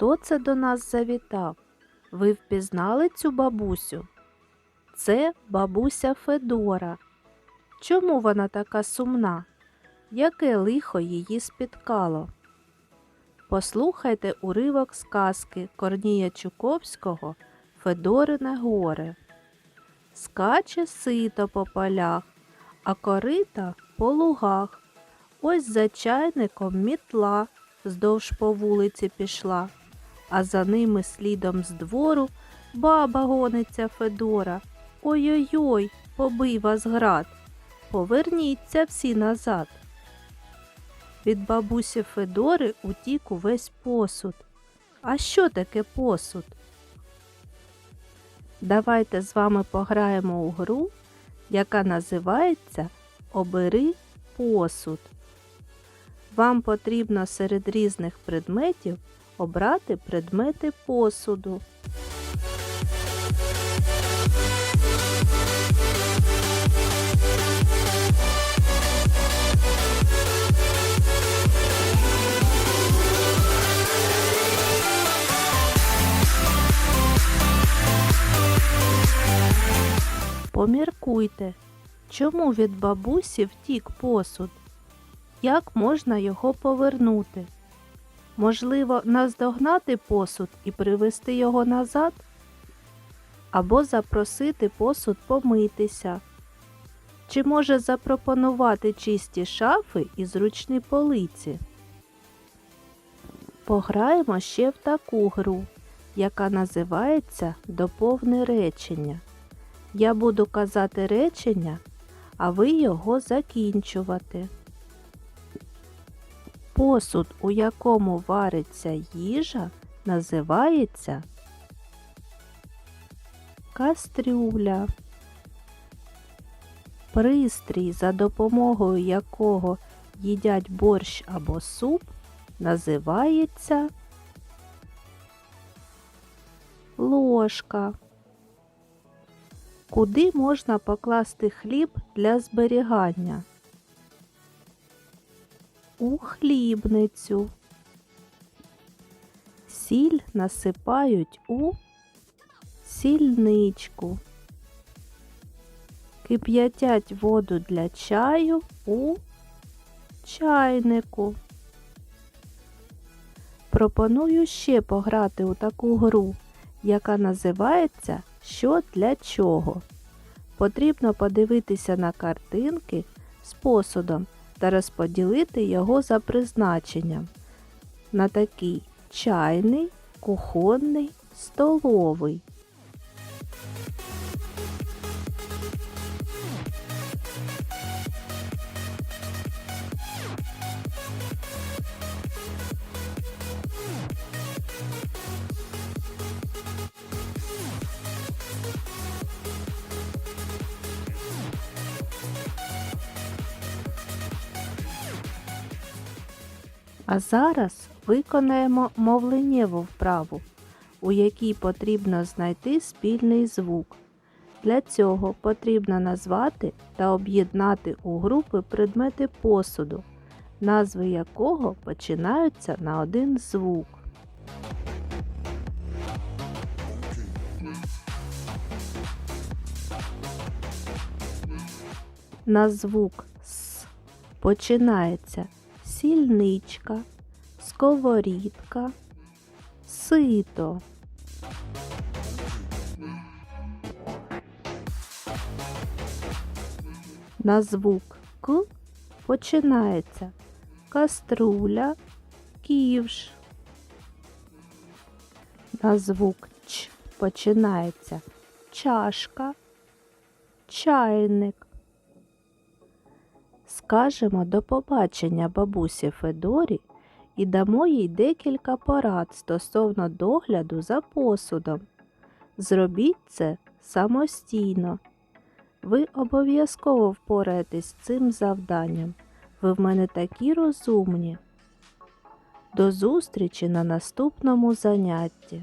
Хто це до нас завітав? Ви впізнали цю бабусю? Це бабуся Федора. Чому вона така сумна? Яке лихо її спіткало? Послухайте уривок сказки Корнія Чуковського Федорине горе. Скаче сито по полях, а корита по лугах. Ось за чайником мітла здовж по вулиці пішла, а за ними слідом з двору баба гониться Федора. Ой-ой-ой, побий вас град. Поверніться всі назад. Від бабусі Федори утік увесь посуд. А що таке посуд? Давайте з вами пограємо у гру, яка називається Обери посуд. Вам потрібно серед різних предметів обрати предмети посуду. Поміркуйте, чому від бабусі втік посуд? Як можна його повернути? Можливо, наздогнати посуд і привезти його назад? Або запросити посуд помитися? Чи може запропонувати чисті шафи і зручні полиці? Пограємо ще в таку гру, яка називається Доповни речення. Я буду казати речення, а ви його закінчувати. Посуд, у якому вариться їжа, називається кастрюля. Пристрій, за допомогою якого їдять борщ або суп, називається ложка. Куди можна покласти хліб для зберігання? У хлібницю. Сіль насипають у сільничку. Кип'ятять воду для чаю у чайнику. Пропоную ще пограти у таку гру, яка називається Що для чого. Потрібно подивитися на картинки з посудом та розподілити його за призначенням на такий чайний, кухонний, столовий. А зараз виконаємо мовленнєву вправу, у якій потрібно знайти спільний звук. Для цього потрібно назвати та об'єднати у групи предмети посуду, назви якого починаються на один звук. На звук С починається сільничка, сковорідка, сито. На звук К починається каструля, ківш. На звук Ч починається чашка, чайник. Скажемо до побачення бабусі Федорі і дамо їй декілька порад стосовно догляду за посудом. Зробіть це самостійно. Ви обов'язково впораєтесь з цим завданням. Ви в мене такі розумні. До зустрічі на наступному занятті.